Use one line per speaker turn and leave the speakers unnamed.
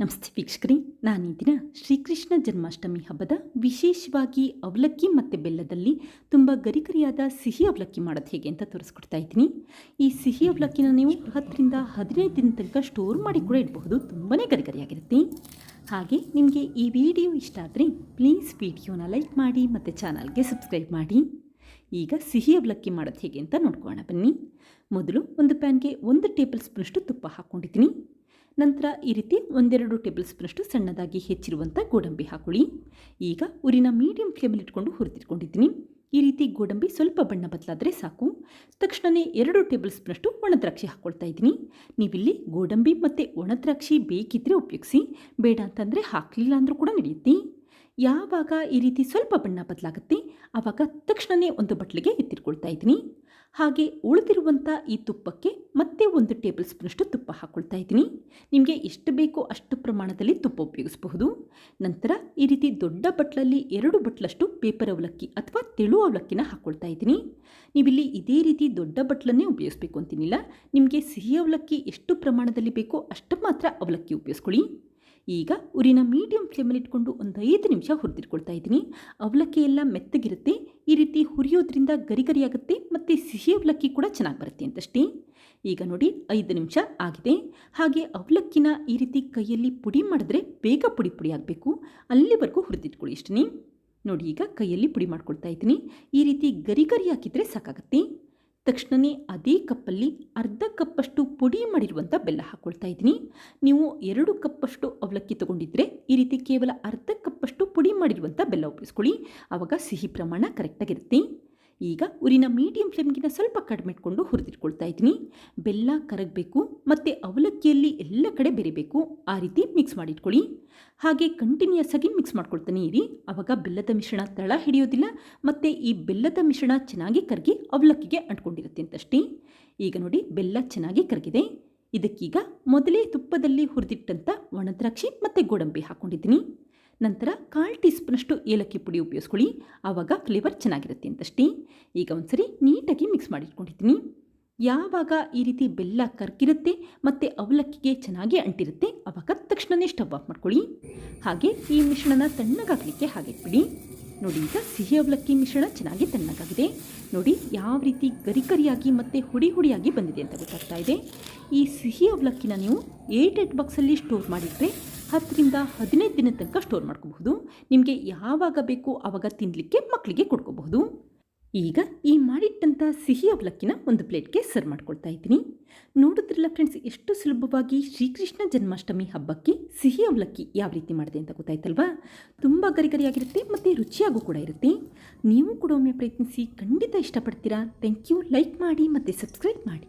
ನಮಸ್ತೆ ವೀಕ್ಷಕರೇ ನಾನು ಈ ಶ್ರೀಕೃಷ್ಣ ಜನ್ಮಾಷ್ಟಮಿ ಹಬ್ಬದ ವಿಶೇಷವಾಗಿ ಅವಲಕ್ಕಿ ಮತ್ತು ಬೆಲ್ಲದಲ್ಲಿ ತುಂಬ ಗರಿಗರಿಯಾದ ಸಿಹಿ ಅವಲಕ್ಕಿ ಮಾಡೋದು ಹೇಗೆ ಅಂತ ತೋರಿಸ್ಕೊಡ್ತಾ ಇದ್ದೀನಿ. ಈ ಸಿಹಿ ಅವಲಕ್ಕಿನ ನೀವು ಹತ್ತರಿಂದ ಹದಿನೈದು ದಿನ ತನಕ ಸ್ಟೋರ್ ಮಾಡಿ ಕೂಡ ಇಡಬಹುದು ತುಂಬಾ ಗರಿಗರಿಯಾಗಿರುತ್ತೆ. ಹಾಗೆ ನಿಮಗೆ ಈ ವಿಡಿಯೋ ಇಷ್ಟ ಆದರೆ ಪ್ಲೀಸ್ ವಿಡಿಯೋನ ಲೈಕ್ ಮಾಡಿ ಮತ್ತು ಚಾನಲ್ಗೆ ಸಬ್ಸ್ಕ್ರೈಬ್ ಮಾಡಿ. ಈಗ ಸಿಹಿ ಅವಲಕ್ಕಿ ಮಾಡೋದು ಹೇಗೆ ಅಂತ ನೋಡ್ಕೊಳ್ಳೋಣ ಬನ್ನಿ. ಮೊದಲು ಒಂದು ಪ್ಯಾನ್ಗೆ ಒಂದು ಟೇಬಲ್ ಸ್ಪೂನಷ್ಟು ತುಪ್ಪ ಹಾಕ್ಕೊಂಡಿದ್ದೀನಿ. ನಂತರ ಈ ರೀತಿ ಒಂದೆರಡು ಟೇಬಲ್ ಸ್ಪೂನಷ್ಟು ಸಣ್ಣದಾಗಿ ಹೆಚ್ಚಿರುವಂಥ ಗೋಡಂಬಿ ಹಾಕೊಳ್ಳಿ. ಈಗ ಉರಿನ ಮೀಡಿಯಂ ಫ್ಲೇಮಲ್ಲಿ ಇಟ್ಕೊಂಡು ಹುರಿದಿಟ್ಕೊಂಡಿದ್ದೀನಿ. ಈ ರೀತಿ ಗೋಡಂಬಿ ಸ್ವಲ್ಪ ಬಣ್ಣ ಬದಲಾದರೆ ಸಾಕು. ತಕ್ಷಣವೇ ಎರಡು ಟೇಬಲ್ ಸ್ಪೂನಷ್ಟು ಒಣದ್ರಾಕ್ಷಿ ಹಾಕ್ಕೊಳ್ತಾ ಇದ್ದೀನಿ. ನೀವಿಲ್ಲಿ ಗೋಡಂಬಿ ಮತ್ತು ಒಣದ್ರಾಕ್ಷಿ ಬೇಕಿದ್ದರೆ ಉಪಯೋಗಿಸಿ. ಬೇಡ ಅಂತಂದರೆ ಹಾಕಲಿಲ್ಲ ಅಂದರೂ ಕೂಡ ನಡೆಯುತ್ತೆ. ಯಾವಾಗ ಈ ರೀತಿ ಸ್ವಲ್ಪ ಬಣ್ಣ ಬದಲಾಗುತ್ತೆ ಆವಾಗ ತಕ್ಷಣವೇ ಒಂದು ಬಟ್ಲಿಗೆ ಎತ್ತಿಟ್ಕೊಳ್ತಾ ಇದ್ದೀನಿ. ಹಾಗೆ ಉಳಿದಿರುವಂಥ ಈ ತುಪ್ಪಕ್ಕೆ ಮತ್ತೆ ಒಂದು ಟೇಬಲ್ ಸ್ಪೂನಷ್ಟು ತುಪ್ಪ ಹಾಕ್ಕೊಳ್ತಾ ಇದ್ದೀನಿ. ನಿಮಗೆ ಎಷ್ಟು ಬೇಕೋ ಅಷ್ಟು ಪ್ರಮಾಣದಲ್ಲಿ ತುಪ್ಪ ಉಪಯೋಗಿಸಬಹುದು. ನಂತರ ಈ ರೀತಿ ದೊಡ್ಡ ಬಟ್ಲಲ್ಲಿ ಎರಡು ಬಟ್ಲಷ್ಟು ಪೇಪರ್ ಅವಲಕ್ಕಿ ಅಥವಾ ತೆಳು ಅವಲಕ್ಕಿನ ಹಾಕ್ಕೊಳ್ತಾ ಇದ್ದೀನಿ. ನೀವಿಲ್ಲಿ ಇದೇ ರೀತಿ ದೊಡ್ಡ ಬಟ್ಲನ್ನೇ ಉಪಯೋಗಿಸ್ಬೇಕು ಅಂತೀನಿಲ್ಲ. ನಿಮಗೆ ಸಿಹಿ ಅವಲಕ್ಕಿ ಎಷ್ಟು ಪ್ರಮಾಣದಲ್ಲಿ ಬೇಕೋ ಅಷ್ಟು ಮಾತ್ರ ಅವಲಕ್ಕಿ ಉಪಯೋಗಿಸ್ಕೊಳ್ಳಿ. ಈಗ ಉರಿನ ಮೀಡಿಯಂ ಫ್ಲೇಮಲ್ಲಿ ಇಟ್ಕೊಂಡು ಒಂದು ಐದು ನಿಮಿಷ ಹುರಿದಿಟ್ಕೊಳ್ತಾ ಇದ್ದೀನಿ. ಅವಲಕ್ಕಿ ಎಲ್ಲ ಮೆತ್ತಗಿರುತ್ತೆ, ಈ ರೀತಿ ಹುರಿಯೋದ್ರಿಂದ ಗರಿ ಗರಿಯಾಗುತ್ತೆ ಮತ್ತು ಸಿಹಿ ಅವಲಕ್ಕಿ ಕೂಡ ಚೆನ್ನಾಗಿ ಬರುತ್ತೆ ಅಂತಷ್ಟೇ. ಈಗ ನೋಡಿ, ಐದು ನಿಮಿಷ ಆಗಿದೆ. ಹಾಗೆ ಅವಲಕ್ಕಿನ ಈ ರೀತಿ ಕೈಯಲ್ಲಿ ಪುಡಿ ಮಾಡಿದ್ರೆ ಬೇಗ ಪುಡಿ ಪುಡಿ ಆಗಬೇಕು. ಅಲ್ಲಿವರೆಗೂ ಹುರಿದಿಟ್ಕೊಳ್ಳಿ ಇಷ್ಟೇ ನೋಡಿ, ಈಗ ಕೈಯಲ್ಲಿ ಪುಡಿ ಮಾಡ್ಕೊಳ್ತಾ ಇದ್ದೀನಿ. ಈ ರೀತಿ ಗರಿ ಗರಿ ಹಾಕಿದರೆ ಸಾಕಾಗುತ್ತೆ. ತಕ್ಷಣವೇ ಅದೇ ಕಪ್ಪಲ್ಲಿ ಅರ್ಧ ಕಪ್ಪಷ್ಟು ಪುಡಿ ಮಾಡಿರುವಂಥ ಬೆಲ್ಲ ಹಾಕ್ಕೊಳ್ತಾ ಇದ್ದೀನಿ. ನೀವು ಎರಡು ಕಪ್ಪಷ್ಟು ಅವಲಕ್ಕಿ ತೊಗೊಂಡಿದ್ರೆ ಈ ರೀತಿ ಕೇವಲ ಅರ್ಧ ಕಪ್ಪಷ್ಟು ಪುಡಿ ಮಾಡಿರುವಂಥ ಬೆಲ್ಲ ಉಪಯೋಗಿಸ್ಕೊಳ್ಳಿ ಆವಾಗ ಸಿಹಿ ಪ್ರಮಾಣ ಕರೆಕ್ಟಾಗಿರುತ್ತೆ ಈಗ ಉರಿನ ಮೀಡಿಯಂ ಫ್ಲೇಮ್ಗಿಂತ ಸ್ವಲ್ಪ ಕಡಿಮೆ ಇಟ್ಕೊಂಡು ಹುರಿದಿಟ್ಕೊಳ್ತಾ ಇದ್ದೀನಿ. ಬೆಲ್ಲ ಕರಗಬೇಕು, ಮತ್ತು ಅವಲಕ್ಕಿಯಲ್ಲಿ ಎಲ್ಲ ಕಡೆ ಬೆರಿಬೇಕು. ಆ ರೀತಿ ಮಿಕ್ಸ್ ಮಾಡಿಟ್ಕೊಳ್ಳಿ. ಹಾಗೆ ಕಂಟಿನ್ಯೂಸ್ ಆಗಿ ಮಿಕ್ಸ್ ಮಾಡ್ಕೊಳ್ತಾನೆ ಇರಿ. ಆವಾಗ ಬೆಲ್ಲದ ಮಿಶ್ರಣ ತಳ ಹಿಡಿಯೋದಿಲ್ಲ, ಮತ್ತು ಈ ಬೆಲ್ಲದ ಮಿಶ್ರಣ ಚೆನ್ನಾಗಿ ಕರಗಿ ಅವಲಕ್ಕಿಗೆ ಅಂಟ್ಕೊಂಡಿರುತ್ತೆ ಅಂತಷ್ಟೇ. ಈಗ ನೋಡಿ, ಬೆಲ್ಲ ಚೆನ್ನಾಗಿ ಕರಗಿದೆ. ಇದಕ್ಕೀಗ ಮೊದಲೇ ತುಪ್ಪದಲ್ಲಿ ಹುರಿದಿಟ್ಟಂಥ ಒಣದ್ರಾಕ್ಷಿ ಮತ್ತು ಗೋಡಂಬಿ ಹಾಕ್ಕೊಂಡಿದ್ದೀನಿ ನಂತರ ಕಾಲು ಟೀ ಸ್ಪೂನಷ್ಟು ಏಲಕ್ಕಿ ಪುಡಿ ಉಪಯೋಗಿಸ್ಕೊಳ್ಳಿ. ಆವಾಗ ಫ್ಲೇವರ್ ಚೆನ್ನಾಗಿರುತ್ತೆ ಅಂತಷ್ಟೇ. ಈಗ ಒಂದ್ಸರಿ ನೀಟಾಗಿ ಮಿಕ್ಸ್ ಮಾಡಿಟ್ಕೊಂಡಿದ್ದೀನಿ. ಯಾವಾಗ ಈ ರೀತಿ ಬೆಲ್ಲ ಕರ್ಕಿರುತ್ತೆ ಮತ್ತು ಅವಲಕ್ಕಿಗೆ ಚೆನ್ನಾಗಿ ಅಂಟಿರುತ್ತೆ ಆವಾಗ ತಕ್ಷಣವೇ ಸ್ಟವ್ ಆಫ್ ಮಾಡ್ಕೊಳ್ಳಿ. ಹಾಗೆ ಈ ಮಿಶ್ರಣನ ತಣ್ಣಗಾಗಲಿಕ್ಕೆ ಬಿಡಿ ನೋಡಿ ಈಗ ಸಿಹಿ ಅವಲಕ್ಕಿ ಮಿಶ್ರಣ ಚೆನ್ನಾಗಿ ತಣ್ಣಗಾಗಿದೆ. ನೋಡಿ ಯಾವ ರೀತಿ ಗರಿ ಗರಿಯಾಗಿ ಮತ್ತು ಹುಡಿ ಹುಡಿಯಾಗಿ ಬಂದಿದೆ ಅಂತ ಗೊತ್ತಾಗ್ತಾ ಇದೆ. ಈ ಸಿಹಿ ಅವಲಕ್ಕಿನ ನೀವು ಏಟ್ ಏಟ್ ಬಾಕ್ಸಲ್ಲಿ ಸ್ಟೋರ್ ಮಾಡಿದರೆ ಹತ್ತರಿಂದ ಹದಿನೈದು ದಿನದ ತನಕ ಸ್ಟೋರ್ ಮಾಡ್ಕೋಬಹುದು. ನಿಮಗೆ ಯಾವಾಗ ಬೇಕು ಆವಾಗ ತಿನ್ನಲಿಕ್ಕೆ ಮಕ್ಕಳಿಗೆ ಕೊಡ್ಕೋಬಹುದು. ಈಗ ಈ ಮಾಡಿಟ್ಟಂಥ ಸಿಹಿ ಅವಲಕ್ಕಿನ ಒಂದು ಪ್ಲೇಟ್ಗೆ ಸರ್ವ್ ಮಾಡ್ಕೊಳ್ತಾ ಇದ್ದೀನಿ. ನೋಡಿದ್ರಲ್ಲ ಫ್ರೆಂಡ್ಸ್ ಎಷ್ಟು ಸುಲಭವಾಗಿ ಶ್ರೀಕೃಷ್ಣ ಜನ್ಮಾಷ್ಟಮಿ ಹಬ್ಬಕ್ಕೆ ಸಿಹಿ ಅವಲಕ್ಕಿ ಯಾವ ರೀತಿ ಮಾಡಿದೆ ಅಂತ ಗೊತ್ತಾಯ್ತಲ್ವಾ? ತುಂಬ ಗರಿಗರಿಯಾಗಿರುತ್ತೆ ಮತ್ತು ರುಚಿಯಾಗೂ ಕೂಡ ಇರುತ್ತೆ. ನೀವು ಕೂಡ ಒಮ್ಮೆ ಪ್ರಯತ್ನಿಸಿ ಖಂಡಿತ ಇಷ್ಟಪಡ್ತೀರಾ? ಥ್ಯಾಂಕ್ ಯು ಲೈಕ್ ಮಾಡಿ ಮತ್ತು ಸಬ್ಸ್ಕ್ರೈಬ್ ಮಾಡಿ.